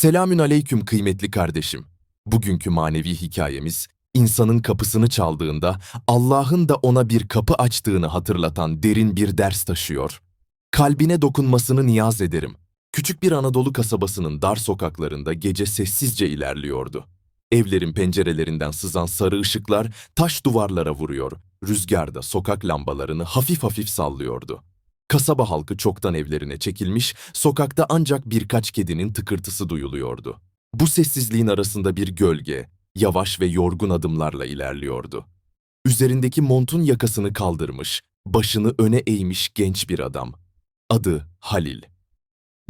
Selamün aleyküm kıymetli kardeşim. Bugünkü manevi hikayemiz, insanın kapısını çaldığında Allah'ın da ona bir kapı açtığını hatırlatan derin bir ders taşıyor. Kalbine dokunmasını niyaz ederim. Küçük bir Anadolu kasabasının dar sokaklarında gece sessizce ilerliyordu. Evlerin pencerelerinden sızan sarı ışıklar taş duvarlara vuruyor, rüzgarda sokak lambalarını hafif hafif sallıyordu. Kasaba halkı çoktan evlerine çekilmiş, sokakta ancak birkaç kedinin tıkırtısı duyuluyordu. Bu sessizliğin arasında bir gölge, yavaş ve yorgun adımlarla ilerliyordu. Üzerindeki montun yakasını kaldırmış, başını öne eğmiş genç bir adam. Adı Halil.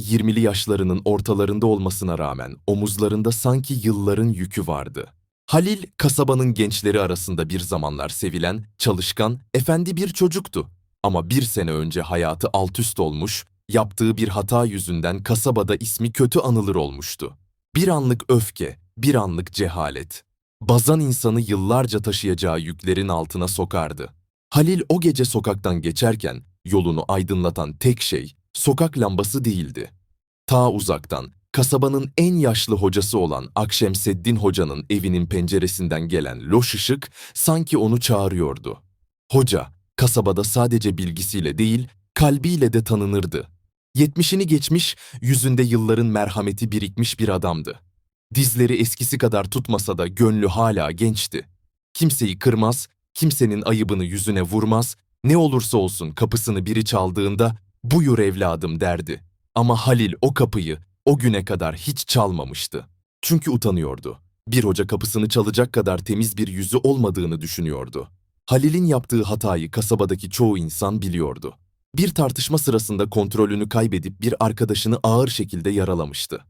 20'li yaşlarının ortalarında olmasına rağmen omuzlarında sanki yılların yükü vardı. Halil, kasabanın gençleri arasında bir zamanlar sevilen, çalışkan, efendi bir çocuktu. Ama bir sene önce hayatı altüst olmuş, yaptığı bir hata yüzünden kasabada ismi kötü anılır olmuştu. Bir anlık öfke, bir anlık cehalet. Bazan insanı yıllarca taşıyacağı yüklerin altına sokardı. Halil o gece sokaktan geçerken yolunu aydınlatan tek şey sokak lambası değildi. Ta uzaktan kasabanın en yaşlı hocası olan Akşemseddin Hoca'nın evinin penceresinden gelen loş ışık sanki onu çağırıyordu. Hoca, kasabada sadece bilgisiyle değil, kalbiyle de tanınırdı. Yetmişini geçmiş, yüzünde yılların merhameti birikmiş bir adamdı. Dizleri eskisi kadar tutmasa da gönlü hala gençti. Kimseyi kırmaz, kimsenin ayıbını yüzüne vurmaz, ne olursa olsun kapısını biri çaldığında buyur evladım derdi. Ama Halil o kapıyı o güne kadar hiç çalmamıştı. Çünkü utanıyordu. Bir hoca kapısını çalacak kadar temiz bir yüzü olmadığını düşünüyordu. Halil'in yaptığı hatayı kasabadaki çoğu insan biliyordu. Bir tartışma sırasında kontrolünü kaybedip bir arkadaşını ağır şekilde yaralamıştı.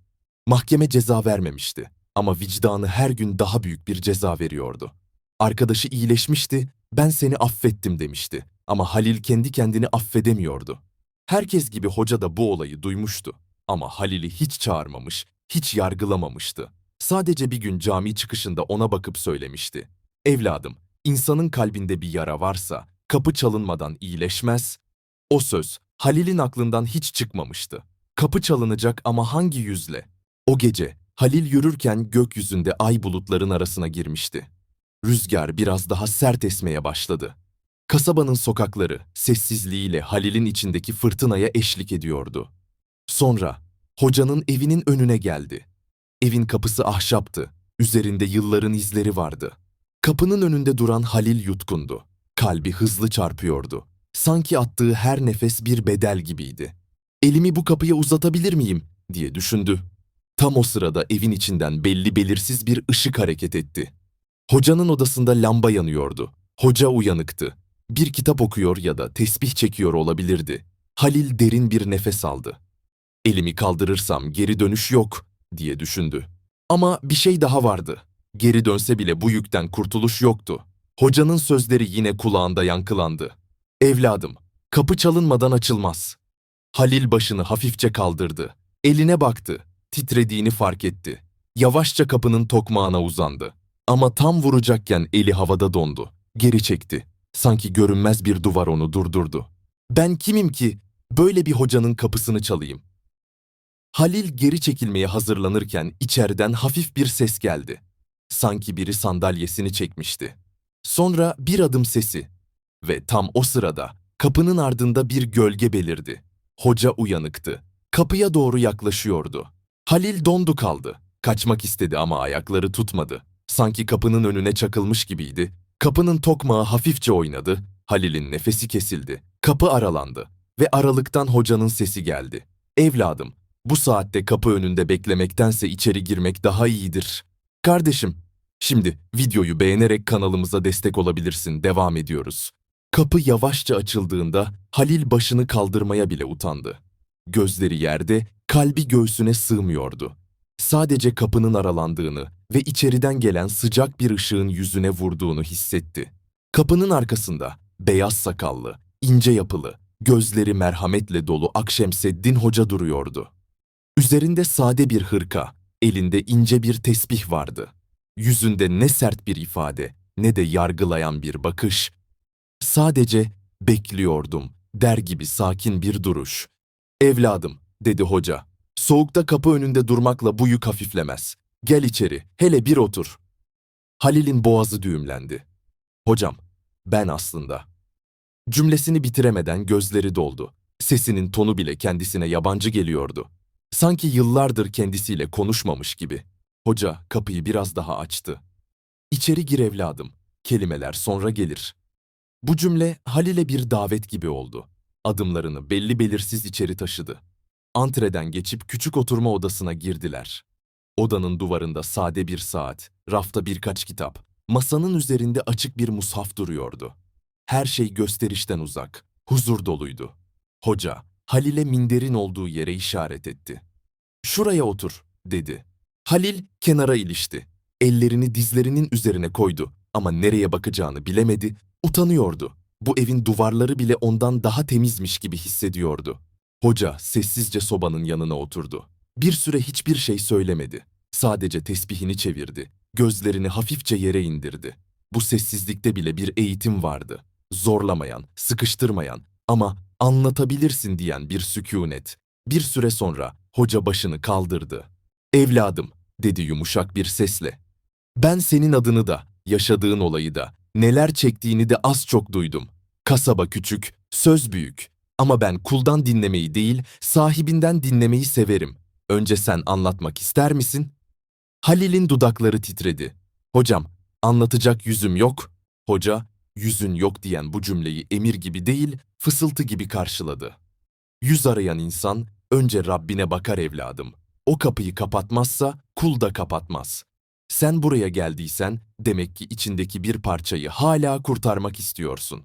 Mahkeme ceza vermemişti ama vicdanı her gün daha büyük bir ceza veriyordu. Arkadaşı iyileşmişti, ben seni affettim demişti ama Halil kendi kendini affedemiyordu. Herkes gibi hoca da bu olayı duymuştu ama Halil'i hiç çağırmamış, hiç yargılamamıştı. Sadece bir gün cami çıkışında ona bakıp söylemişti. Evladım, insanın kalbinde bir yara varsa kapı çalınmadan iyileşmez. O söz Halil'in aklından hiç çıkmamıştı. Kapı çalınacak ama hangi yüzle? O gece Halil yürürken gökyüzünde ay bulutların arasına girmişti. Rüzgar biraz daha sert esmeye başladı. Kasabanın sokakları sessizliğiyle Halil'in içindeki fırtınaya eşlik ediyordu. Sonra hocanın evinin önüne geldi. Evin kapısı ahşaptı. Üzerinde yılların izleri vardı. Kapının önünde duran Halil yutkundu. Kalbi hızlı çarpıyordu. Sanki attığı her nefes bir bedel gibiydi. Elimi bu kapıya uzatabilir miyim diye düşündü. Tam o sırada evin içinden belli belirsiz bir ışık hareket etti. Hocanın odasında lamba yanıyordu. Hoca uyanıktı. Bir kitap okuyor ya da tesbih çekiyor olabilirdi. Halil derin bir nefes aldı. Elimi kaldırırsam geri dönüş yok diye düşündü. Ama bir şey daha vardı. Geri dönse bile bu yükten kurtuluş yoktu. Hocanın sözleri yine kulağında yankılandı. Evladım, kapı çalınmadan açılmaz. Halil başını hafifçe kaldırdı. Eline baktı. Titrediğini fark etti. Yavaşça kapının tokmağına uzandı. Ama tam vuracakken eli havada dondu. Geri çekti. Sanki görünmez bir duvar onu durdurdu. Ben kimim ki böyle bir hocanın kapısını çalayım? Halil geri çekilmeye hazırlanırken içeriden hafif bir ses geldi. Sanki biri sandalyesini çekmişti. Sonra bir adım sesi ve tam o sırada kapının ardında bir gölge belirdi. Hoca uyanıktı. Kapıya doğru yaklaşıyordu. Halil dondu kaldı. Kaçmak istedi ama ayakları tutmadı. Sanki kapının önüne çakılmış gibiydi. Kapının tokmağı hafifçe oynadı. Halil'in nefesi kesildi. Kapı aralandı ve aralıktan hocanın sesi geldi. Evladım, bu saatte kapı önünde beklemektense içeri girmek daha iyidir. Kardeşim, şimdi videoyu beğenerek kanalımıza destek olabilirsin. Devam ediyoruz. Kapı yavaşça açıldığında Halil başını kaldırmaya bile utandı. Gözleri yerde, kalbi göğsüne sığmıyordu. Sadece kapının aralandığını ve içeriden gelen sıcak bir ışığın yüzüne vurduğunu hissetti. Kapının arkasında beyaz sakallı, ince yapılı, gözleri merhametle dolu Akşemseddin Hoca duruyordu. Üzerinde sade bir hırka, elinde ince bir tesbih vardı. Yüzünde ne sert bir ifade, ne de yargılayan bir bakış. Sadece bekliyordum der gibi sakin bir duruş. Evladım, dedi hoca, Soğukta kapı önünde durmakla bu yük hafiflemez. Gel içeri, hele bir otur. Halil'in boğazı düğümlendi. Hocam, ben aslında. Cümlesini bitiremeden gözleri doldu. Sesinin tonu bile kendisine yabancı geliyordu. Sanki yıllardır kendisiyle konuşmamış gibi. Hoca kapıyı biraz daha açtı. İçeri gir evladım. Kelimeler sonra gelir. Bu cümle Halil'e bir davet gibi oldu. Adımlarını belli belirsiz içeri taşıdı. Antreden geçip küçük oturma odasına girdiler. Odanın duvarında sade bir saat, rafta birkaç kitap, masanın üzerinde açık bir mushaf duruyordu. Her şey gösterişten uzak, huzur doluydu. Hoca, Halil'e minderin olduğu yere işaret etti. Şuraya otur, dedi. Halil kenara ilişti. Ellerini dizlerinin üzerine koydu ama nereye bakacağını bilemedi, utanıyordu. Bu evin duvarları bile ondan daha temizmiş gibi hissediyordu. Hoca sessizce sobanın yanına oturdu. Bir süre hiçbir şey söylemedi. Sadece tesbihini çevirdi. Gözlerini hafifçe yere indirdi. Bu sessizlikte bile bir eğitim vardı. Zorlamayan, sıkıştırmayan ama anlatabilirsin diyen bir sükunet. Bir süre sonra hoca başını kaldırdı. Evladım, dedi yumuşak bir sesle. Ben senin adını da, yaşadığın olayı da, neler çektiğini de az çok duydum. Kasaba küçük, söz büyük. Ama ben kuldan dinlemeyi değil, sahibinden dinlemeyi severim. Önce sen anlatmak ister misin? Halil'in dudakları titredi. Hocam, anlatacak yüzüm yok. Hoca, yüzün yok diyen bu cümleyi emir gibi değil, fısıltı gibi karşıladı. Yüz arayan insan önce Rabbine bakar evladım. O kapıyı kapatmazsa kul da kapatmaz. Sen buraya geldiysen demek ki içindeki bir parçayı hala kurtarmak istiyorsun.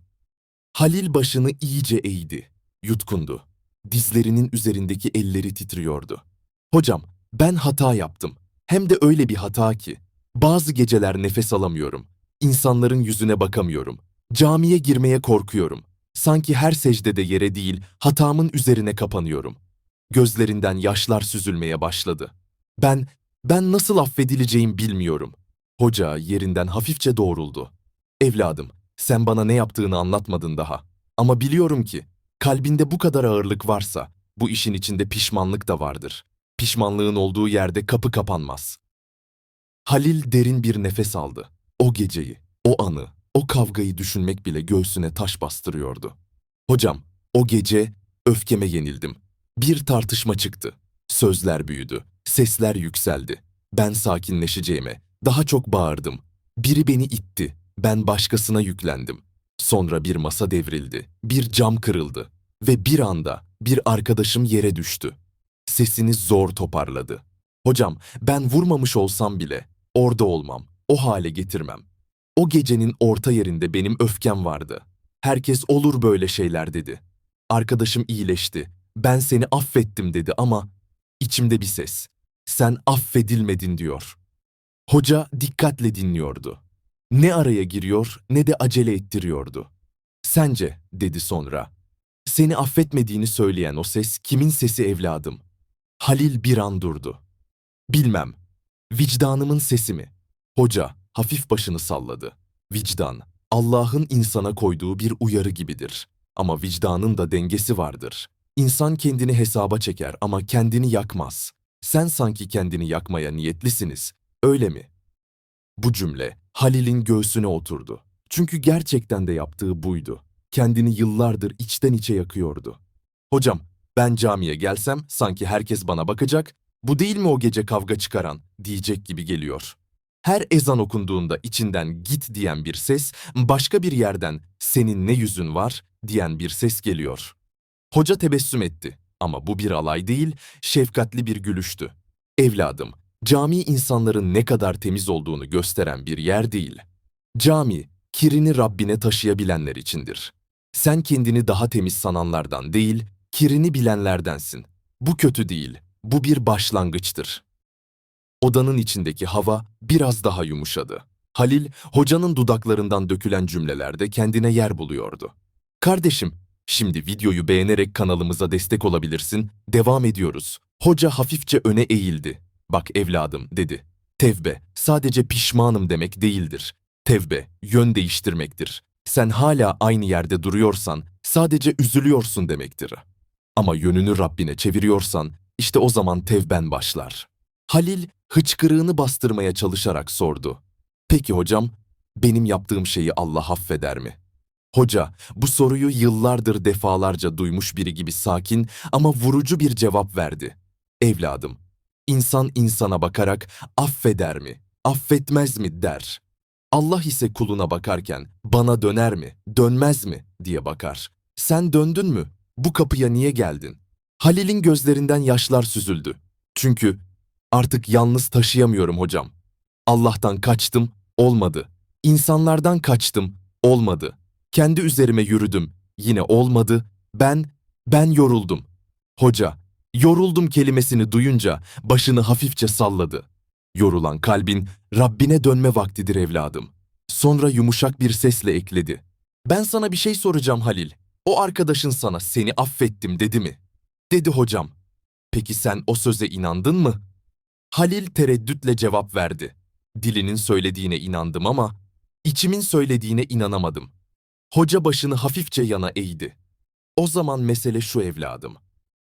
Halil başını iyice eğdi, yutkundu. Dizlerinin üzerindeki elleri titriyordu. Hocam, ben hata yaptım. Hem de öyle bir hata ki. Bazı geceler nefes alamıyorum. İnsanların yüzüne bakamıyorum. Camiye girmeye korkuyorum. Sanki her secdede yere değil, hatamın üzerine kapanıyorum. Gözlerinden yaşlar süzülmeye başladı. Ben, ben nasıl affedileceğim bilmiyorum. Hoca yerinden hafifçe doğruldu. Evladım, sen bana ne yaptığını anlatmadın daha. Ama biliyorum ki, kalbinde bu kadar ağırlık varsa, bu işin içinde pişmanlık da vardır. Pişmanlığın olduğu yerde kapı kapanmaz. Halil derin bir nefes aldı. O geceyi, o anı, o kavgayı düşünmek bile göğsüne taş bastırıyordu. Hocam, o gece öfkeme yenildim. Bir tartışma çıktı. Sözler büyüdü, sesler yükseldi. Ben sakinleşeceğime daha çok bağırdım. Biri beni itti, ben başkasına yüklendim. Sonra bir masa devrildi, bir cam kırıldı ve bir anda bir arkadaşım yere düştü. Sesini zor toparladı. Hocam, ben vurmamış olsam bile orada olmam, o hale getirmem. O gecenin orta yerinde benim öfkem vardı. Herkes olur böyle şeyler dedi. Arkadaşım iyileşti. Ben seni affettim dedi ama içimde bir ses. Sen affedilmedin diyor. Hoca dikkatle dinliyordu. Ne araya giriyor ne de acele ettiriyordu. Sence dedi sonra. Seni affetmediğini söyleyen o ses kimin sesi evladım? Halil bir an durdu. Bilmem. Vicdanımın sesi mi? Hoca hafif başını salladı. Vicdan, Allah'ın insana koyduğu bir uyarı gibidir. Ama vicdanın da dengesi vardır. İnsan kendini hesaba çeker ama kendini yakmaz. Sen sanki kendini yakmaya niyetlisiniz. Öyle mi? Bu cümle Halil'in göğsüne oturdu. Çünkü gerçekten de yaptığı buydu. Kendini yıllardır içten içe yakıyordu. Hocam, ben camiye gelsem sanki herkes bana bakacak, bu değil mi o gece kavga çıkaran diyecek gibi geliyor. Her ezan okunduğunda içinden git diyen bir ses, başka bir yerden senin ne yüzün var diyen bir ses geliyor. Hoca tebessüm etti ama bu bir alay değil, şefkatli bir gülüştü. Evladım, cami insanların ne kadar temiz olduğunu gösteren bir yer değil. Cami, kirini Rabbine taşıyabilenler içindir. Sen kendini daha temiz sananlardan değil, kirini bilenlerdensin. Bu kötü değil, bu bir başlangıçtır. Odanın içindeki hava biraz daha yumuşadı. Halil, hocanın dudaklarından dökülen cümlelerde kendine yer buluyordu. Kardeşim, şimdi videoyu beğenerek kanalımıza destek olabilirsin. Devam ediyoruz. Hoca hafifçe öne eğildi. Bak evladım, dedi. Tevbe, sadece pişmanım demek değildir. Tevbe, yön değiştirmektir. Sen hala aynı yerde duruyorsan, sadece üzülüyorsun demektir. Ama yönünü Rabbine çeviriyorsan, İşte o zaman tevben başlar. Halil hıçkırığını bastırmaya çalışarak sordu. Peki hocam, benim yaptığım şeyi Allah affeder mi? Hoca, bu soruyu yıllardır defalarca duymuş biri gibi sakin ama vurucu bir cevap verdi. Evladım, insan insana bakarak affeder mi, affetmez mi der. Allah ise kuluna bakarken bana döner mi, dönmez mi diye bakar. Sen döndün mü? Bu kapıya niye geldin? Halil'in gözlerinden yaşlar süzüldü. Çünkü artık yalnız taşıyamıyorum hocam. Allah'tan kaçtım, olmadı. İnsanlardan kaçtım, olmadı. Kendi üzerime yürüdüm, yine olmadı. Ben, ben yoruldum. Hoca, yoruldum kelimesini duyunca başını hafifçe salladı. Yorulan kalbin Rabbine dönme vaktidir evladım. Sonra yumuşak bir sesle ekledi. Ben sana bir şey soracağım Halil. O arkadaşın sana seni affettim dedi mi? Dedi hocam. Peki sen o söze inandın mı? Halil tereddütle cevap verdi. Dilinin söylediğine inandım ama içimin söylediğine inanamadım. Hoca başını hafifçe yana eğdi. O zaman mesele şu evladım.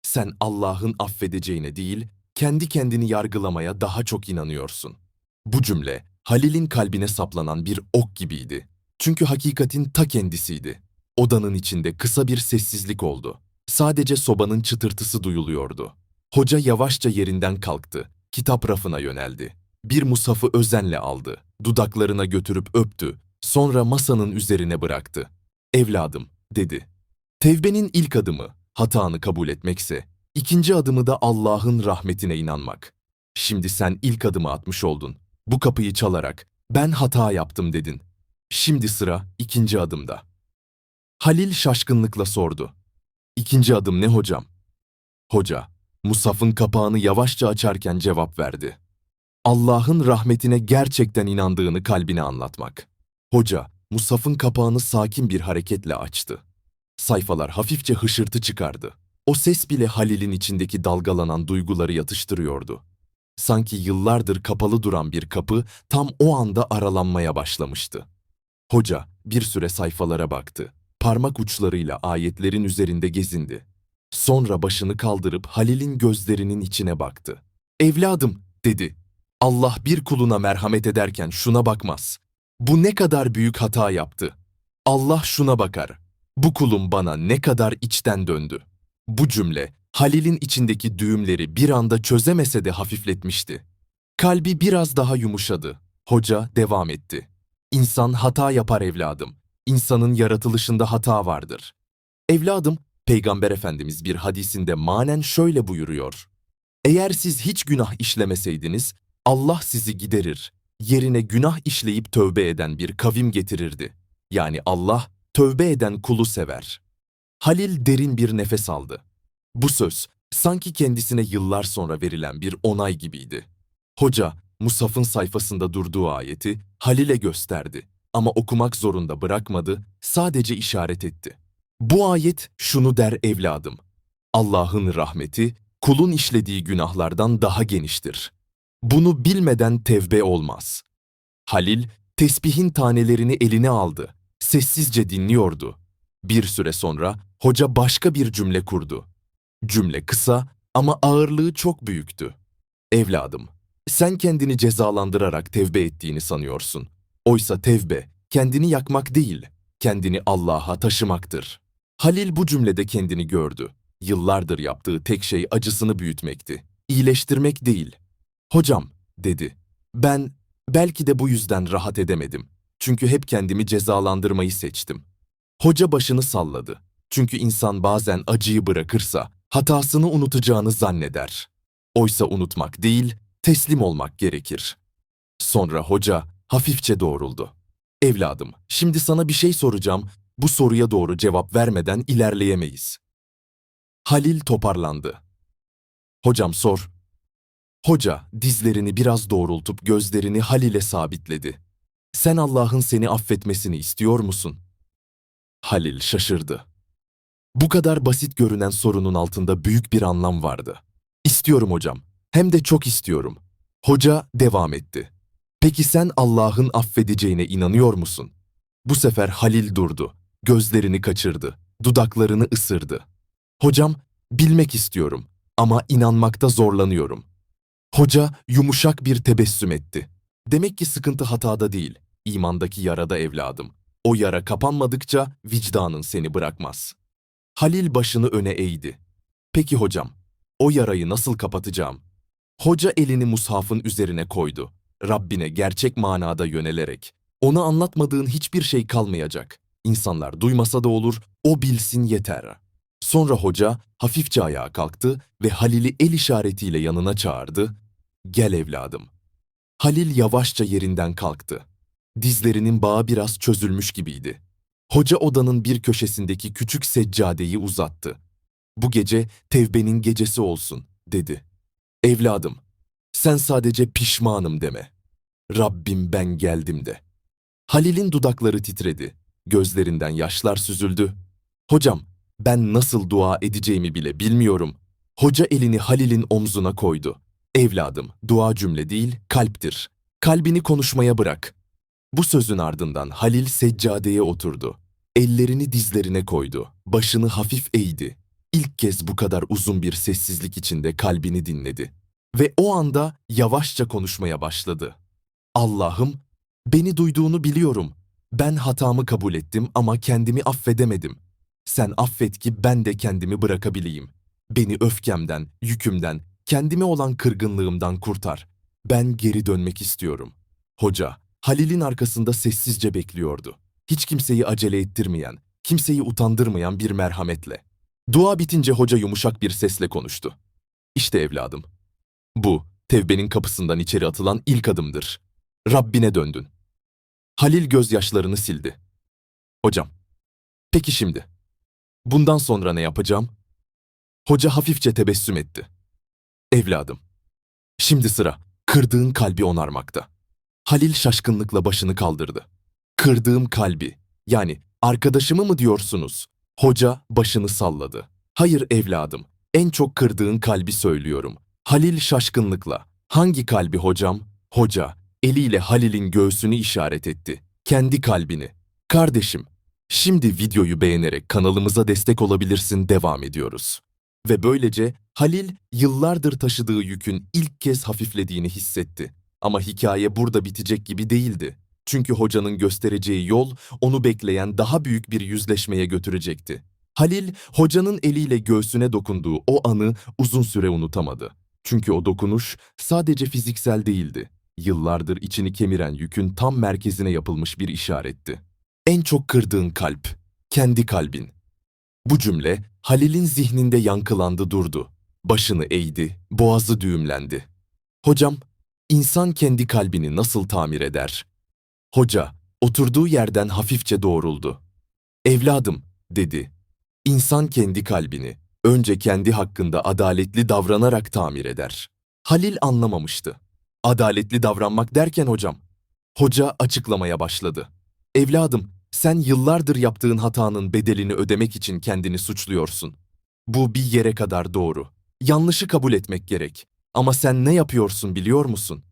Sen Allah'ın affedeceğine değil, kendi kendini yargılamaya daha çok inanıyorsun. Bu cümle Halil'in kalbine saplanan bir ok gibiydi. Çünkü hakikatin ta kendisiydi. Odanın içinde kısa bir sessizlik oldu. Sadece sobanın çıtırtısı duyuluyordu. Hoca yavaşça yerinden kalktı. Kitap rafına yöneldi. Bir musafı özenle aldı. Dudaklarına götürüp öptü. Sonra masanın üzerine bıraktı. Evladım, dedi. Tevbenin ilk adımı hatanı kabul etmekse, ikinci adımı da Allah'ın rahmetine inanmak. Şimdi sen ilk adımı atmış oldun. Bu kapıyı çalarak ben hata yaptım dedin. Şimdi sıra ikinci adımda. Halil şaşkınlıkla sordu. İkinci adım ne hocam? Hoca, Musaf'ın kapağını yavaşça açarken cevap verdi. Allah'ın rahmetine gerçekten inandığını kalbine anlatmak. Hoca, Musaf'ın kapağını sakin bir hareketle açtı. Sayfalar hafifçe hışırtı çıkardı. O ses bile Halil'in içindeki dalgalanan duyguları yatıştırıyordu. Sanki yıllardır kapalı duran bir kapı tam o anda aralanmaya başlamıştı. Hoca bir süre sayfalara baktı. Parmak uçlarıyla ayetlerin üzerinde gezindi. Sonra başını kaldırıp Halil'in gözlerinin içine baktı. Evladım, dedi. Allah bir kuluna merhamet ederken şuna bakmaz. Bu ne kadar büyük hata yaptı. Allah şuna bakar. Bu kulum bana ne kadar içten döndü. Bu cümle Halil'in içindeki düğümleri bir anda çözemese de hafifletmişti. Kalbi biraz daha yumuşadı. Hoca devam etti. İnsan hata yapar evladım. İnsanın yaratılışında hata vardır. Evladım, Peygamber Efendimiz bir hadisinde manen şöyle buyuruyor. Eğer siz hiç günah işlemeseydiniz, Allah sizi giderir. Yerine günah işleyip tövbe eden bir kavim getirirdi. Yani Allah tövbe eden kulu sever. Halil derin bir nefes aldı. Bu söz sanki kendisine yıllar sonra verilen bir onay gibiydi. Hoca, Musaf'ın sayfasında durduğu ayeti Halil'e gösterdi ama okumak zorunda bırakmadı, sadece işaret etti. Bu ayet şunu der evladım. Allah'ın rahmeti kulun işlediği günahlardan daha geniştir. Bunu bilmeden tevbe olmaz. Halil tesbihin tanelerini eline aldı. Sessizce dinliyordu. Bir süre sonra hoca başka bir cümle kurdu. Cümle kısa ama ağırlığı çok büyüktü. Evladım, sen kendini cezalandırarak tevbe ettiğini sanıyorsun. Oysa tevbe kendini yakmak değil, kendini Allah'a taşımaktır. Halil bu cümlede kendini gördü. Yıllardır yaptığı tek şey acısını büyütmekti. İyileştirmek değil. Hocam, dedi. Ben belki de bu yüzden rahat edemedim. Çünkü hep kendimi cezalandırmayı seçtim. Hoca başını salladı. Çünkü insan bazen acıyı bırakırsa hatasını unutacağını zanneder. Oysa unutmak değil, teslim olmak gerekir. Sonra hoca hafifçe doğruldu. Evladım, şimdi sana bir şey soracağım. Bu soruya doğru cevap vermeden ilerleyemeyiz. Halil toparlandı. Hocam sor. Hoca dizlerini biraz doğrultup gözlerini Halil'e sabitledi. Sen Allah'ın seni affetmesini istiyor musun? Halil şaşırdı. Bu kadar basit görünen sorunun altında büyük bir anlam vardı. İstiyorum hocam. Hem de çok istiyorum. Hoca devam etti. Peki sen Allah'ın affedeceğine inanıyor musun? Bu sefer Halil durdu. Gözlerini kaçırdı. Dudaklarını ısırdı. Hocam, bilmek istiyorum. ama inanmakta zorlanıyorum. Hoca yumuşak bir tebessüm etti. Demek ki sıkıntı hatada değil, imandaki yarada evladım. O yara kapanmadıkça vicdanın seni bırakmaz. Halil başını öne eğdi. Peki hocam, o yarayı nasıl kapatacağım? Hoca elini mushafın üzerine koydu. Rabbine gerçek manada yönelerek. Ona anlatmadığın hiçbir şey kalmayacak. İnsanlar duymasa da olur, o bilsin yeter. Sonra hoca hafifçe ayağa kalktı ve Halil'i el işaretiyle yanına çağırdı. Gel evladım. Halil yavaşça yerinden kalktı. Dizlerinin bağı biraz çözülmüş gibiydi. Hoca odanın bir köşesindeki küçük seccadeyi uzattı. Bu gece tevbenin gecesi olsun, dedi. Evladım, sen sadece pişmanım deme. Rabbim ben geldim de. Halil'in dudakları titredi. Gözlerinden yaşlar süzüldü. Hocam, ben nasıl dua edeceğimi bile bilmiyorum. Hoca elini Halil'in omzuna koydu. Evladım, dua cümle değil, kalptir. Kalbini konuşmaya bırak. Bu sözün ardından Halil seccadeye oturdu. Ellerini dizlerine koydu. Başını hafif eğdi. İlk kez bu kadar uzun bir sessizlik içinde kalbini dinledi. Ve o anda yavaşça konuşmaya başladı. Allah'ım, beni duyduğunu biliyorum. Ben hatamı kabul ettim ama kendimi affedemedim. Sen affet ki ben de kendimi bırakabileyim. Beni öfkemden, yükümden, kendime olan kırgınlığımdan kurtar. Ben geri dönmek istiyorum. Hoca, Halil'in arkasında sessizce bekliyordu. Hiç kimseyi acele ettirmeyen, kimseyi utandırmayan bir merhametle. Dua bitince hoca yumuşak bir sesle konuştu. İşte evladım. Bu, tevbenin kapısından içeri atılan ilk adımdır. Rabbine döndün. Halil gözyaşlarını sildi. Hocam, peki şimdi? Bundan sonra ne yapacağım? Hoca hafifçe tebessüm etti. Evladım, şimdi sıra kırdığın kalbi onarmakta. Halil şaşkınlıkla başını kaldırdı. Kırdığım kalbi, yani arkadaşımı mı diyorsunuz? Hoca başını salladı. Hayır evladım, en çok kırdığın kalbi söylüyorum. Halil şaşkınlıkla. Hangi kalbi hocam? Hoca, eliyle Halil'in göğsünü işaret etti. Kendi kalbini. Kardeşim, şimdi videoyu beğenerek kanalımıza destek olabilirsin devam ediyoruz. Ve böylece Halil yıllardır taşıdığı yükün ilk kez hafiflediğini hissetti. Ama hikaye burada bitecek gibi değildi. Çünkü hocanın göstereceği yol onu bekleyen daha büyük bir yüzleşmeye götürecekti. Halil, hocanın eliyle göğsüne dokunduğu o anı uzun süre unutamadı. Çünkü o dokunuş sadece fiziksel değildi. Yıllardır içini kemiren yükün tam merkezine yapılmış bir işaretti. En çok kırdığın kalp, kendi kalbin. Bu cümle Halil'in zihninde yankılandı durdu. Başını eğdi, boğazı düğümlendi. Hocam, insan kendi kalbini nasıl tamir eder? Hoca, oturduğu yerden hafifçe doğruldu. Evladım, dedi. İnsan kendi kalbini, önce kendi hakkında adaletli davranarak tamir eder. Halil anlamamıştı. Adaletli davranmak derken hocam. Hoca açıklamaya başladı. Evladım, sen yıllardır yaptığın hatanın bedelini ödemek için kendini suçluyorsun. Bu bir yere kadar doğru. Yanlışı kabul etmek gerek. Ama sen ne yapıyorsun biliyor musun?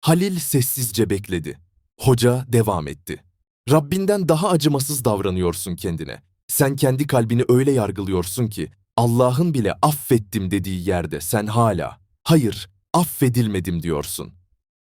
Halil sessizce bekledi. Hoca devam etti. Rabbinden daha acımasız davranıyorsun kendine. Sen kendi kalbini öyle yargılıyorsun ki Allah'ın bile affettim dediği yerde sen hala hayır affedilmedim diyorsun.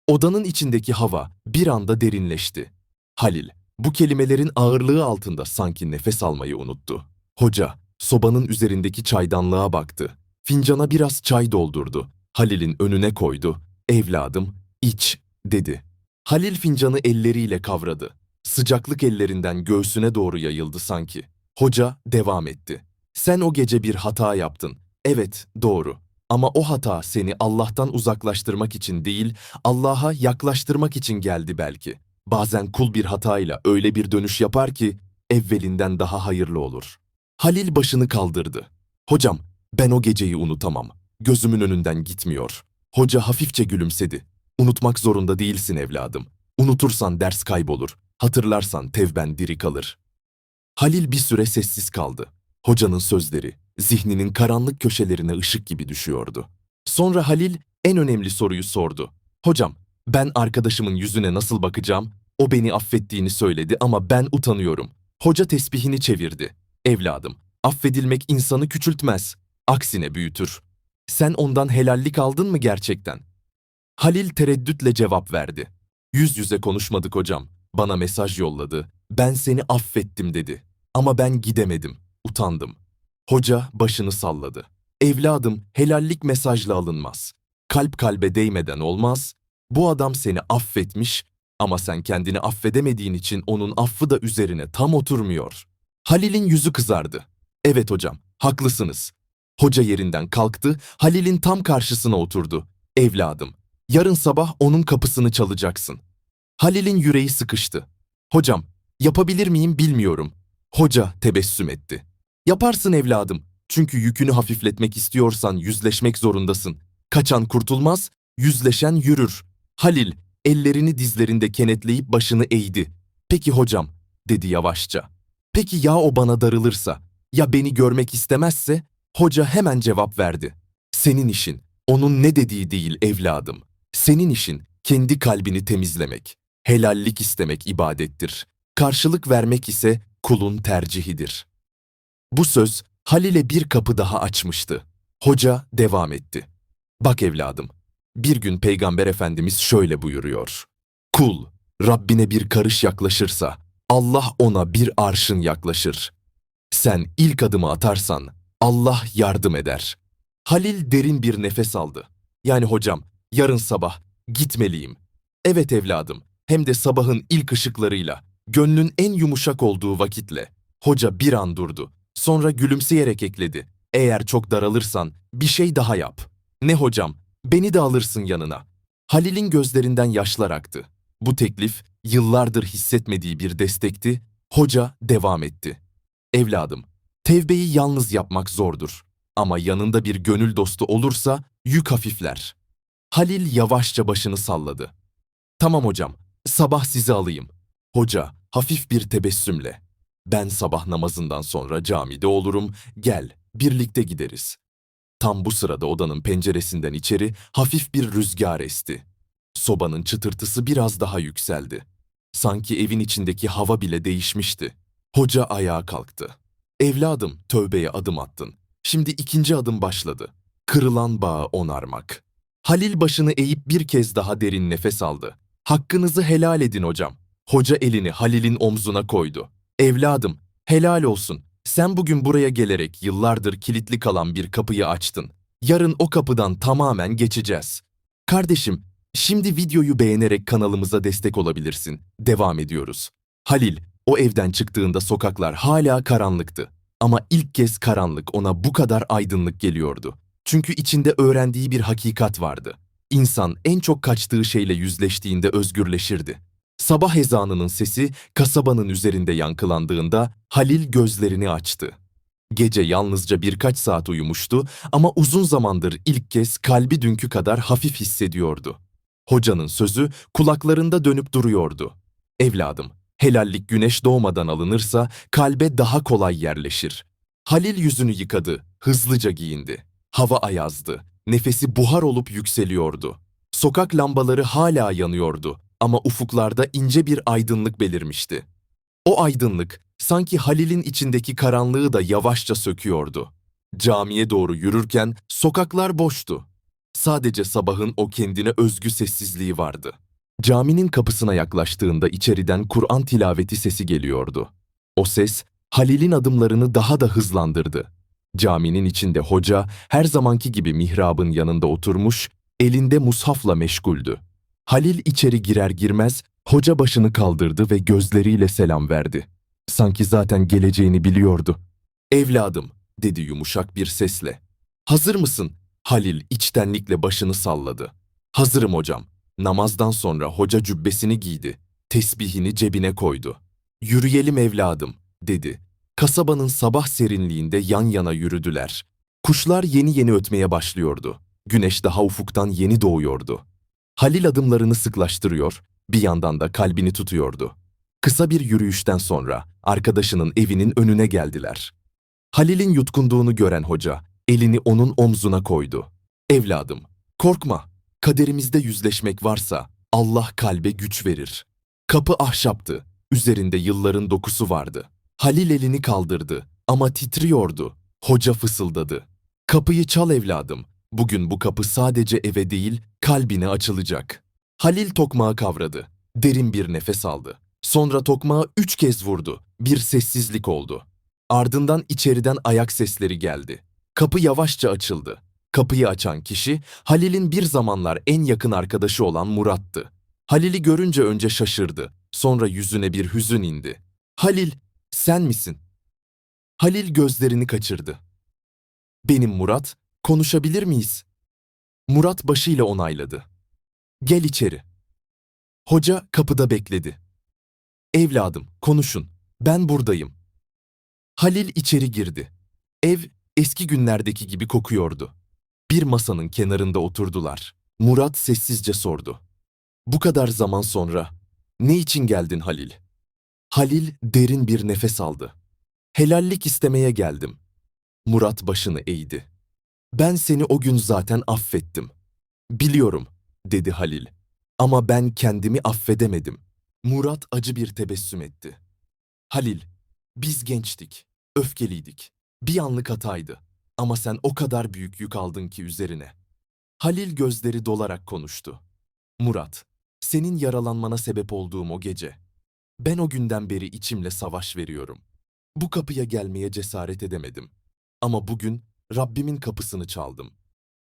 Odanın içindeki hava bir anda derinleşti. Halil bu kelimelerin ağırlığı altında sanki nefes almayı unuttu. Hoca sobanın üzerindeki çaydanlığa baktı. Fincana biraz çay doldurdu. Halil'in önüne koydu. Evladım iç dedi. Halil fincanı elleriyle kavradı. Sıcaklık ellerinden göğsüne doğru yayıldı sanki. Hoca devam etti. Sen o gece bir hata yaptın. Evet, doğru. Ama o hata seni Allah'tan uzaklaştırmak için değil, Allah'a yaklaştırmak için geldi belki. Bazen kul bir hatayla öyle bir dönüş yapar ki evvelinden daha hayırlı olur. Halil başını kaldırdı. Hocam, ben o geceyi unutamam. Gözümün önünden gitmiyor. Hoca hafifçe gülümsedi. Unutmak zorunda değilsin evladım. Unutursan ders kaybolur. Hatırlarsan tevben diri kalır. Halil bir süre sessiz kaldı. Hocanın sözleri zihninin karanlık köşelerine ışık gibi düşüyordu. Sonra Halil en önemli soruyu sordu. Hocam, ben arkadaşımın yüzüne nasıl bakacağım? O beni affettiğini söyledi ama ben utanıyorum. Hoca tesbihini çevirdi. Evladım, affedilmek insanı küçültmez. aksine büyütür. Sen ondan helallik aldın mı gerçekten? Halil tereddütle cevap verdi. Yüz yüze konuşmadık hocam. Bana mesaj yolladı. Ben seni affettim dedi. Ama ben gidemedim. Utandım. Hoca başını salladı. Evladım helallik mesajla alınmaz. Kalp kalbe değmeden olmaz. Bu adam seni affetmiş ama sen kendini affedemediğin için onun affı da üzerine tam oturmuyor. Halil'in yüzü kızardı. Evet hocam, haklısınız. Hoca yerinden kalktı, Halil'in tam karşısına oturdu. Evladım, yarın sabah onun kapısını çalacaksın. Halil'in yüreği sıkıştı. Hocam, yapabilir miyim bilmiyorum. Hoca tebessüm etti. Yaparsın evladım. Çünkü yükünü hafifletmek istiyorsan yüzleşmek zorundasın. Kaçan kurtulmaz, yüzleşen yürür. Halil ellerini dizlerinde kenetleyip başını eğdi. Peki hocam, dedi yavaşça. Peki ya o bana darılırsa, ya beni görmek istemezse? Hoca hemen cevap verdi. Senin işin, onun ne dediği değil evladım. Senin işin kendi kalbini temizlemek. Helallik istemek ibadettir. Karşılık vermek ise kulun tercihidir. Bu söz Halil'e bir kapı daha açmıştı. Hoca devam etti. Bak evladım, bir gün Peygamber Efendimiz şöyle buyuruyor. Kul, Rabbine bir karış yaklaşırsa, Allah ona bir arşın yaklaşır. Sen ilk adımı atarsan, Allah yardım eder. Halil derin bir nefes aldı. Yani hocam, yarın sabah gitmeliyim. Evet evladım, hem de sabahın ilk ışıklarıyla, gönlün en yumuşak olduğu vakitle. Hoca bir an durdu. Sonra gülümseyerek ekledi. Eğer çok daralırsan bir şey daha yap. Ne hocam, beni de alırsın yanına. Halil'in gözlerinden yaşlar aktı. Bu teklif yıllardır hissetmediği bir destekti. Hoca devam etti. Evladım, tevbeyi yalnız yapmak zordur. Ama yanında bir gönül dostu olursa yük hafifler. Halil yavaşça başını salladı. Tamam hocam, sabah sizi alayım. Hoca hafif bir tebessümle. Ben sabah namazından sonra camide olurum, gel, birlikte gideriz. Tam bu sırada odanın penceresinden içeri hafif bir rüzgar esti. Sobanın çıtırtısı biraz daha yükseldi. Sanki evin içindeki hava bile değişmişti. Hoca ayağa kalktı. Evladım, tövbeye adım attın. Şimdi ikinci adım başladı. Kırılan bağı onarmak. Halil başını eğip bir kez daha derin nefes aldı. Hakkınızı helal edin hocam. Hoca elini Halil'in omzuna koydu. Evladım, helal olsun. Sen bugün buraya gelerek yıllardır kilitli kalan bir kapıyı açtın. Yarın o kapıdan tamamen geçeceğiz. Kardeşim, şimdi videoyu beğenerek kanalımıza destek olabilirsin. Devam ediyoruz. Halil, o evden çıktığında sokaklar hala karanlıktı. Ama ilk kez karanlık ona bu kadar aydınlık geliyordu. Çünkü içinde öğrendiği bir hakikat vardı. İnsan en çok kaçtığı şeyle yüzleştiğinde özgürleşirdi. Sabah ezanının sesi kasabanın üzerinde yankılandığında Halil gözlerini açtı. Gece yalnızca birkaç saat uyumuştu ama uzun zamandır ilk kez kalbi dünkü kadar hafif hissediyordu. Hocanın sözü kulaklarında dönüp duruyordu. Evladım, helallik güneş doğmadan alınırsa kalbe daha kolay yerleşir. Halil yüzünü yıkadı, hızlıca giyindi. Hava ayazdı, nefesi buhar olup yükseliyordu. Sokak lambaları hala yanıyordu ama ufuklarda ince bir aydınlık belirmişti. O aydınlık sanki Halil'in içindeki karanlığı da yavaşça söküyordu. Camiye doğru yürürken sokaklar boştu. Sadece sabahın o kendine özgü sessizliği vardı. Caminin kapısına yaklaştığında içeriden Kur'an tilaveti sesi geliyordu. O ses Halil'in adımlarını daha da hızlandırdı. Caminin içinde hoca her zamanki gibi mihrabın yanında oturmuş, elinde mushafla meşguldü. Halil içeri girer girmez hoca başını kaldırdı ve gözleriyle selam verdi. Sanki zaten geleceğini biliyordu. Evladım, dedi yumuşak bir sesle. Hazır mısın? Halil içtenlikle başını salladı. Hazırım hocam. Namazdan sonra hoca cübbesini giydi. Tesbihini cebine koydu. Yürüyelim evladım, dedi. Kasabanın sabah serinliğinde yan yana yürüdüler. Kuşlar yeni yeni ötmeye başlıyordu. Güneş daha ufuktan yeni doğuyordu. Halil adımlarını sıklaştırıyor, bir yandan da kalbini tutuyordu. Kısa bir yürüyüşten sonra arkadaşının evinin önüne geldiler. Halil'in yutkunduğunu gören hoca elini onun omzuna koydu. Evladım, korkma. Kaderimizde yüzleşmek varsa Allah kalbe güç verir. Kapı ahşaptı. Üzerinde yılların dokusu vardı. Halil elini kaldırdı ama titriyordu. Hoca fısıldadı. Kapıyı çal evladım. Bugün bu kapı sadece eve değil, kalbine açılacak. Halil tokmağı kavradı. Derin bir nefes aldı. Sonra tokmağı üç kez vurdu. Bir sessizlik oldu. Ardından içeriden ayak sesleri geldi. Kapı yavaşça açıldı. Kapıyı açan kişi Halil'in bir zamanlar en yakın arkadaşı olan Murat'tı. Halil'i görünce önce şaşırdı. Sonra yüzüne bir hüzün indi. Halil, sen misin? Halil gözlerini kaçırdı. Benim Murat, konuşabilir miyiz? Murat başıyla onayladı. Gel içeri. Hoca kapıda bekledi. Evladım, konuşun. Ben buradayım. Halil içeri girdi. Ev eski günlerdeki gibi kokuyordu. Bir masanın kenarında oturdular. Murat sessizce sordu. Bu kadar zaman sonra ne için geldin Halil? Halil derin bir nefes aldı. Helallik istemeye geldim. Murat başını eğdi. Ben seni o gün zaten affettim. Biliyorum, dedi Halil. Ama ben kendimi affedemedim. Murat acı bir tebessüm etti. Halil, biz gençtik, öfkeliydik. Bir anlık hataydı. Ama sen o kadar büyük yük aldın ki üzerine. Halil gözleri dolarak konuştu. Murat, senin yaralanmana sebep olduğum o gece. Ben o günden beri içimle savaş veriyorum. Bu kapıya gelmeye cesaret edemedim. Ama bugün Rabbimin kapısını çaldım.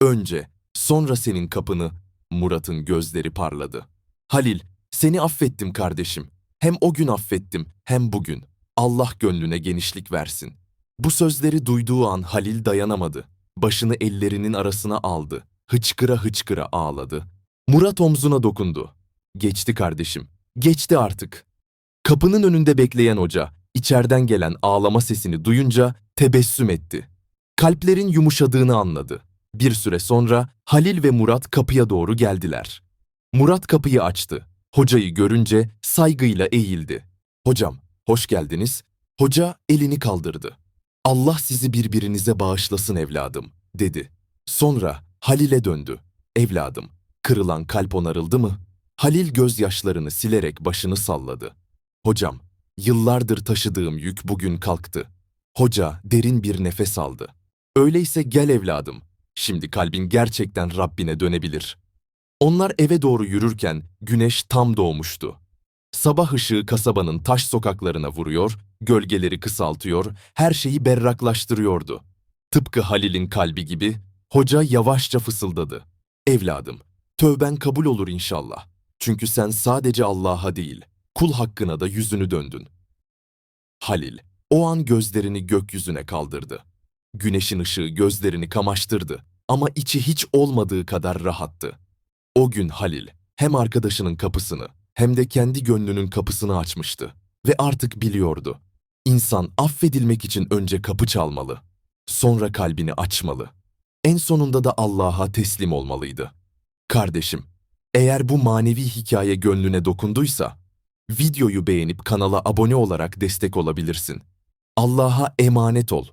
Önce, sonra senin kapını, Murat'ın gözleri parladı. Halil, seni affettim kardeşim. Hem o gün affettim, hem bugün. Allah gönlüne genişlik versin. Bu sözleri duyduğu an Halil dayanamadı. Başını ellerinin arasına aldı. Hıçkıra hıçkıra ağladı. Murat omzuna dokundu. Geçti kardeşim. Geçti artık. Kapının önünde bekleyen hoca, içeriden gelen ağlama sesini duyunca tebessüm etti. Kalplerin yumuşadığını anladı. Bir süre sonra Halil ve Murat kapıya doğru geldiler. Murat kapıyı açtı. Hocayı görünce saygıyla eğildi. Hocam, hoş geldiniz. Hoca elini kaldırdı. Allah sizi birbirinize bağışlasın evladım, dedi. Sonra Halil'e döndü. Evladım, kırılan kalp onarıldı mı? Halil gözyaşlarını silerek başını salladı. Hocam, yıllardır taşıdığım yük bugün kalktı. Hoca derin bir nefes aldı. Öyleyse gel evladım. Şimdi kalbin gerçekten Rabbine dönebilir. Onlar eve doğru yürürken güneş tam doğmuştu. Sabah ışığı kasabanın taş sokaklarına vuruyor, gölgeleri kısaltıyor, her şeyi berraklaştırıyordu. Tıpkı Halil'in kalbi gibi, hoca yavaşça fısıldadı. Evladım, tövben kabul olur inşallah. Çünkü sen sadece Allah'a değil, kul hakkına da yüzünü döndün. Halil, o an gözlerini gökyüzüne kaldırdı. Güneşin ışığı gözlerini kamaştırdı ama içi hiç olmadığı kadar rahattı. O gün Halil hem arkadaşının kapısını hem de kendi gönlünün kapısını açmıştı ve artık biliyordu. İnsan affedilmek için önce kapı çalmalı, sonra kalbini açmalı. En sonunda da Allah'a teslim olmalıydı. Kardeşim, eğer bu manevi hikaye gönlüne dokunduysa, videoyu beğenip kanala abone olarak destek olabilirsin. Allah'a emanet ol.